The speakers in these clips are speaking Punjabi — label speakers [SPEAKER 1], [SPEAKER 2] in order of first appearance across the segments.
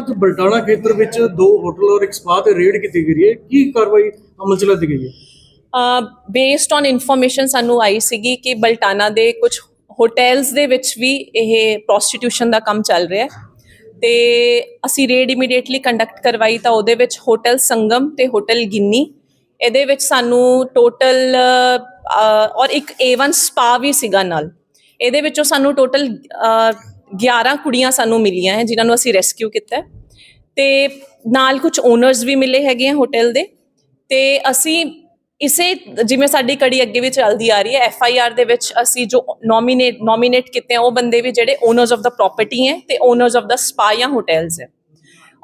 [SPEAKER 1] ਅੱਜ ਬਲਟਾਣਾ ਖੇਤਰ ਵਿੱਚ ਦੋ ਹੋਟਲ ਔਰ ਇੱਕ ਸਪਾ ਤੇ ਰੇਡ ਕੀਤੀ ਗਈ ਹੈ। ਕੀ ਕਾਰਵਾਈ ਅਮਲ ਚ ਲਿਆਂਦੀ ਗਈ ਹੈ?
[SPEAKER 2] ਬੇਸਡ ਔਨ ਇਨਫੋਰਮੇਸ਼ਨ ਸਾਨੂੰ ਆਈ ਸੀਗੀ ਕਿ ਬਲਟਾਨਾ ਦੇ ਕੁਝ ਹੋਟਲਸ ਦੇ ਵਿੱਚ ਵੀ ਇਹ ਪ੍ਰੋਸਟੀਟਿਊਸ਼ਨ ਦਾ ਕੰਮ ਚੱਲ ਰਿਹਾ ਹੈ। ਤੇ ਅਸੀਂ ਰੇਡ ਇਮੀਡੀਏਟਲੀ ਕੰਡਕਟ ਕਰਵਾਈ ਤਾਂ ਉਹਦੇ ਵਿੱਚ ਹੋਟਲ ਸੰਗਮ ਤੇ ਹੋਟਲ ਗਿੰਨੀ। ਇਹਦੇ ਵਿੱਚ ਸਾਨੂੰ ਟੋਟਲ ਔਰ ਇੱਕ A1 ਸਪਾ ਵੀ ਸੀਗਾ ਨਾਲ। ਇਹਦੇ ਵਿੱਚੋਂ ਸਾਨੂੰ ਟੋਟਲ 11 ਕੁੜੀਆਂ ਸਾਨੂੰ ਮਿਲੀਆਂ ਹੈ, ਜਿਨ੍ਹਾਂ ਨੂੰ ਅਸੀਂ ਰੈਸਕਿਊ ਕੀਤਾ ਹੈ। ਤੇ ਨਾਲ ਕੁਝ ਓਨਰਸ ਵੀ ਮਿਲੇ ਹੈਗੇ ਆ ਹੋਟਲ ਦੇ। ਤੇ ਅਸੀਂ ਇਸੇ ਜਿਵੇਂ ਸਾਡੀ ਕੜੀ ਅੱਗੇ ਵੀ ਚੱਲਦੀ ਆ ਰਹੀ ਹੈ ਐਫ ਆਈ ਆਰ ਦੇ ਵਿੱਚ ਅਸੀਂ ਜੋ ਨੋਮੀਨੇਟ ਨੋਮੀਨੇਟ ਕੀਤੇ ਆ, ਉਹ ਬੰਦੇ ਵੀ ਜਿਹੜੇ ਓਨਰਸ ਆਫ ਦਾ ਪ੍ਰਾਪਰਟੀ ਹੈ ਤੇ ਓਨਰਸ ਆਫ ਦਾ ਸਪਾ ਜਾਂ ਹੋਟਲਸ ਹੈ।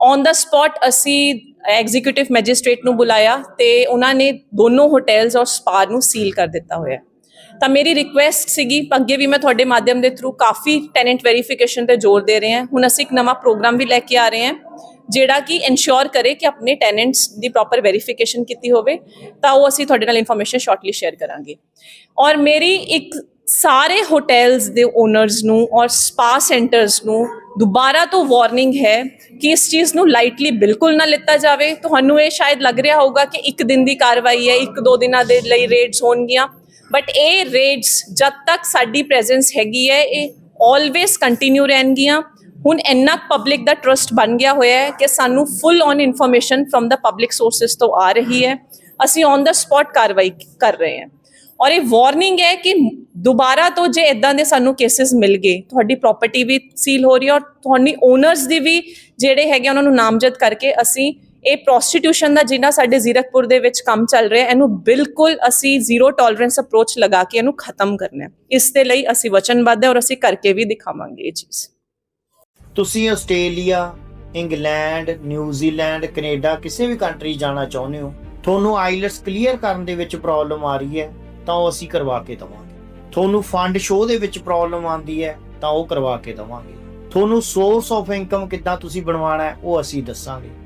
[SPEAKER 2] ਔਨ ਦਾ ਸਪੌਟ ਅਸੀਂ ਐਗਜ਼ੀਕਿਊਟਿਵ ਮੈਜਿਸਟ੍ਰੇਟ ਨੂੰ ਬੁਲਾਇਆ ਤੇ ਉਹਨਾਂ ਨੇ ਦੋਨੋਂ ਹੋਟਲਸ ਔਰ ਸਪਾ ਨੂੰ ਸੀਲ ਕਰ ਦਿੱਤਾ ਹੋਇਆ ਹੈ। ਤਾਂ ਮੇਰੀ ਰਿਕੁਐਸਟ ਸੀਗੀ, ਅੱਗੇ ਵੀ ਮੈਂ ਤੁਹਾਡੇ ਮਾਧਿਅਮ ਦੇ ਥਰੂ ਕਾਫੀ ਟੈਨੈਂਟ ਵੈਰੀਫਿਕੇਸ਼ਨ ਤੇ ਜ਼ੋਰ ਦੇ ਰਹੇ ਹਾਂ। ਹੁਣ ਅਸੀਂ ਇੱਕ ਨਵਾਂ ਪ੍ਰੋਗਰਾਮ ਵੀ ਲੈ ਕੇ ਆ ਰਹੇ ਹਾਂ, ਜਿਹੜਾ ਕਿ ਇਨਸ਼ੋਰ ਕਰੇ ਕਿ ਆਪਣੇ ਟੈਨੈਂਟਸ ਦੀ ਪ੍ਰੋਪਰ ਵੈਰੀਫਿਕੇਸ਼ਨ ਕੀਤੀ ਹੋਵੇ, ਤਾਂ ਉਹ ਅਸੀਂ ਤੁਹਾਡੇ ਨਾਲ ਇਨਫੋਰਮੇਸ਼ਨ ਸ਼ਾਰਟਲੀ ਸ਼ੇਅਰ ਕਰਾਂਗੇ। ਔਰ ਮੇਰੀ ਇੱਕ ਸਾਰੇ ਹੋਟਲਸ ਦੇ ਓਨਰਸ ਨੂੰ ਔਰ ਸਪਾ ਸੈਂਟਰਸ ਨੂੰ ਦੁਬਾਰਾ ਤੋਂ ਵਾਰਨਿੰਗ ਹੈ ਕਿ ਇਸ ਚੀਜ਼ ਨੂੰ ਲਾਈਟਲੀ ਬਿਲਕੁਲ ਨਾ ਲਿੱਤਾ ਜਾਵੇ। ਤੁਹਾਨੂੰ ਇਹ ਸ਼ਾਇਦ ਲੱਗ ਰਿਹਾ ਹੋਊਗਾ ਕਿ ਇੱਕ ਦਿਨ ਦੀ ਕਾਰਵਾਈ ਹੈ, ਇੱਕ ਦੋ ਦਿਨਾਂ ਦੇ ਲਈ ਰੇਡਸ ਹੋਣਗੀਆਂ। ਬਟ ਇਹ ਰੇਡਸ ਜਦ ਤੱਕ ਸਾਡੀ ਪ੍ਰੈਜ਼ੈਂਸ ਹੈਗੀ ਹੈ, ਇਹ ਆਲਵੇਸ ਕੰਟੀਨਿਊ ਰਹਿਣਗੀਆਂ। ਹੁਣ ਇੰਨਾ ਪਬਲਿਕ ਦਾ ਟਰਸਟ ਬਣ ਗਿਆ ਹੋਇਆ ਹੈ ਕਿ ਸਾਨੂੰ full on information from the public sources ਤੋਂ ਆ ਰਹੀ ਹੈ। ਅਸੀਂ ਔਨ ਦਾ ਸਪੌਟ ਕਾਰਵਾਈ ਕਰ ਰਹੇ ਹਾਂ। ਔਰ ਇਹ ਵਾਰਨਿੰਗ ਹੈ ਕਿ ਦੁਬਾਰਾ ਤੋਂ ਜੇ ਇਦਾਂ ਦੇ ਸਾਨੂੰ ਕੇਸਿਸ ਮਿਲ ਗਏ, ਤੁਹਾਡੀ ਪ੍ਰਾਪਰਟੀ ਵੀ ਸੀਲ ਹੋ ਰਹੀ ਹੈ ਔਰ ਤੁਹਾਡੀ ਓਨਰਸ ਦੀ ਵੀ ਜਿਹੜੇ ਹੈਗੇ ਉਹਨਾਂ ਨੂੰ ਨਾਮਜ਼ਦ ਕਰਕੇ ਅਸੀਂ ਇਹ ਪ੍ਰੋਸਟੀਟਿਊਸ਼ਨ ਦਾ ਜਿੰਨਾ ਸਾਡੇ ਜ਼ੀਰਕਪੁਰ ਦੇ ਵਿੱਚ ਕੰਮ ਚੱਲ ਰਿਹਾ, ਇਹਨੂੰ ਬਿਲਕੁਲ ਅਸੀਂ ਜ਼ੀਰੋ ਟੋਲਰੈਂਸ ਅਪਰੋਚ ਲਗਾ ਕੇ ਇਹਨੂੰ ਖਤਮ ਕਰਨਾ ਹੈ। ਇਸ ਦੇ ਲਈ ਅਸੀਂ ਵਚਨਬੱਧ ਹੈ ਔਰ ਅਸੀਂ ਕਰਕੇ ਵੀ ਦਿਖਾਵਾਂਗੇ ਇਹ ਚੀਜ਼।
[SPEAKER 3] ਤੁਸੀਂ ਆਸਟ੍ਰੇਲੀਆ, ਇੰਗਲੈਂਡ ਨਿਊਜ਼ੀਲੈਂਡ ਕੈਨੇਡਾ, ਕਿਸੇ ਵੀ ਕੰਟਰੀ ਜਾਣਾ ਚਾਹੁੰਦੇ ਹੋ, ਤੁਹਾਨੂੰ ਆਈਲਟਸ ਕਲੀਅਰ ਕਰਨ ਦੇ ਵਿੱਚ ਪ੍ਰੋਬਲਮ ਆ ਰਹੀ ਹੈ, ਤਾਂ ਉਹ ਅਸੀਂ ਕਰਵਾ ਕੇ ਦਵਾਂਗੇ। ਤੁਹਾਨੂੰ ਫੰਡ ਸ਼ੋਅ ਦੇ ਵਿੱਚ ਪ੍ਰੋਬਲਮ ਆਉਂਦੀ ਹੈ, ਤਾਂ ਉਹ ਕਰਵਾ ਕੇ ਦਵਾਂਗੇ। ਤੁਹਾਨੂੰ ਸੋਰਸ ਆਫ ਇਨਕਮ ਕਿੱਦਾਂ ਤੁਸੀਂ ਬਣਵਾਉਣਾ ਹੈ, ਉਹ ਅਸੀਂ ਦੱਸਾਂਗੇ।